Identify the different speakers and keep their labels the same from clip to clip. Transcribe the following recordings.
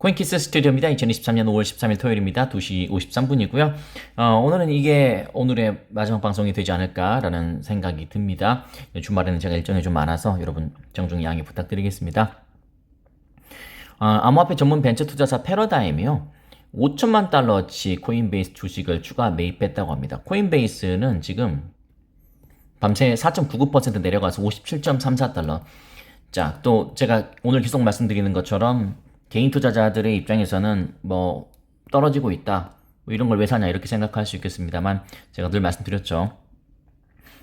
Speaker 1: 코인키스 스튜디오입니다. 2023년 5월 13일 토요일입니다. 2시 53분이고요. 어, 오늘은 이게 오늘의 마지막 방송이 되지 않을까라는 생각이 듭니다. 주말에는 제가 일정이 좀 많아서 여러분 정중 양해 부탁드리겠습니다. 어, 암호화폐 전문 벤처 투자사 패러다임이요. 5천만 달러치 코인베이스 주식을 추가 매입했다고 합니다. 코인베이스는 지금 밤새 4.99% 내려가서 57.34달러. 자, 또 제가 오늘 계속 말씀드리는 것처럼 개인 투자자들의 입장에서는 뭐 떨어지고 있다. 뭐 이런 걸 왜 사냐 이렇게 생각할 수 있겠습니다만 제가 늘 말씀드렸죠.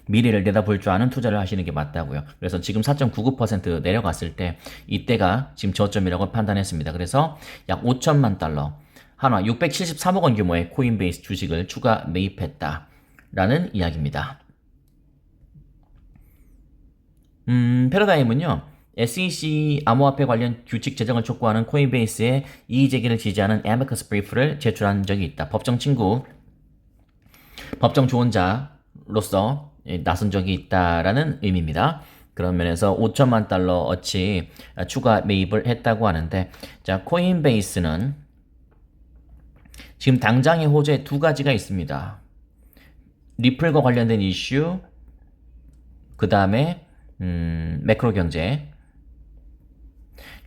Speaker 1: 미래를 내다볼 줄 아는 투자를 하시는 게 맞다고요. 그래서 지금 4.99% 내려갔을 때 이때가 지금 저점이라고 판단했습니다. 그래서 약 5천만 달러, 한화 673억 원 규모의 코인베이스 주식을 추가 매입했다 라는 이야기입니다. 음, 패러다임은요. SEC 암호화폐 관련 규칙 제정을 촉구하는 코인베이스의 이의 제기를 지지하는 애머커스 브리프를 제출한 적이 있다. 법정 친구, 법정 조언자로서 나선 적이 있다라는 의미입니다. 그런 면에서 5천만 달러 어치 추가 매입을 했다고 하는데, 자, 코인베이스는 지금 당장의 호재 두 가지가 있습니다. 리플과 관련된 이슈, 그 다음에 음, 매크로 경제.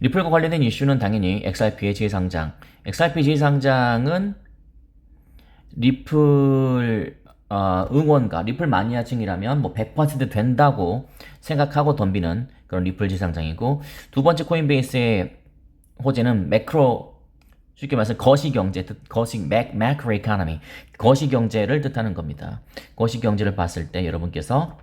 Speaker 1: 리플과 관련된 이슈는 당연히 XRP의 재상장. XRP 재상장은 리플 어, 응원가, 리플 마니아층이라면 뭐 100% 된다고 생각하고 덤비는 그런 리플 재상장이고 두 번째 코인베이스의 호재는 매크로 쉽게 말해서 거시 경제, 거시 맥 매크로 이코노미, 거시 경제를 뜻하는 겁니다. 거시 경제를 봤을 때 여러분께서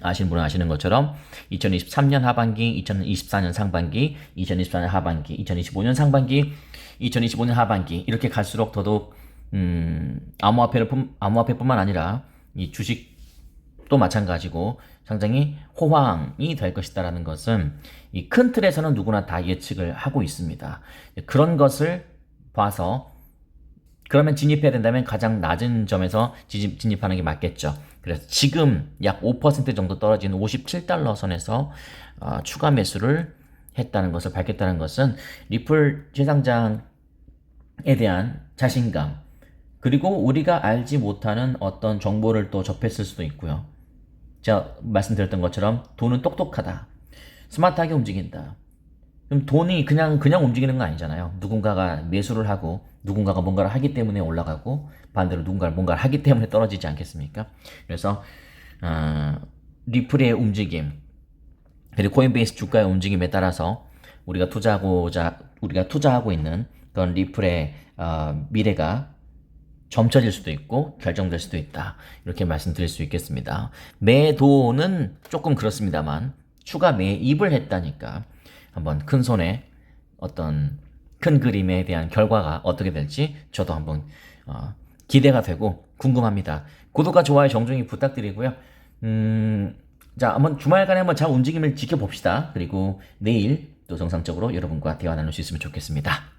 Speaker 1: 아시는 분은 아시는 것처럼 2023년 하반기, 2024년 상반기, 2024년 하반기, 2025년 상반기, 2025년 하반기 이렇게 갈수록 더더욱 음, 암호화폐를 암호화폐뿐만 아니라 이 주식도 마찬가지고 상당히 호황이 될 것이다라는 것은 이 큰 틀에서는 누구나 다 예측을 하고 있습니다. 그런 것을 봐서 그러면 진입해야 된다면 가장 낮은 점에서 진입, 진입하는 게 맞겠죠. 그래서 지금 약 5% 정도 떨어진 57달러 선에서 어, 추가 매수를 했다는 것을 밝혔다는 것은 리플 재상장에 대한 자신감 그리고 우리가 알지 못하는 어떤 정보를 또 접했을 수도 있고요. 제가 말씀드렸던 것처럼 돈은 똑똑하다. 스마트하게 움직인다. 그럼 돈이 그냥 그냥 움직이는 거 아니잖아요. 누군가가 매수를 하고 누군가가 뭔가를 하기 때문에 올라가고 반대로 누군가가 뭔가를 하기 때문에 떨어지지 않겠습니까? 그래서 어, 리플의 움직임 그리고 코인베이스 주가의 움직임에 따라서 우리가 투자하고자 우리가 투자하고 있는 그런 리플의 어, 미래가 점쳐질 수도 있고 결정될 수도 있다 이렇게 말씀드릴 수 있겠습니다. 매도는 조금 그렇습니다만 추가 매입을 했다니까 한번 큰 손에 어떤 큰 그림에 대한 결과가 어떻게 될지 저도 한번 어, 기대가 되고 궁금합니다. 구독과 좋아요 정중히 부탁드리고요. 음, 자, 한번 주말간에 한번 잘 움직임을 지켜봅시다. 그리고 내일 또 정상적으로 여러분과 대화 나눌 수 있으면 좋겠습니다.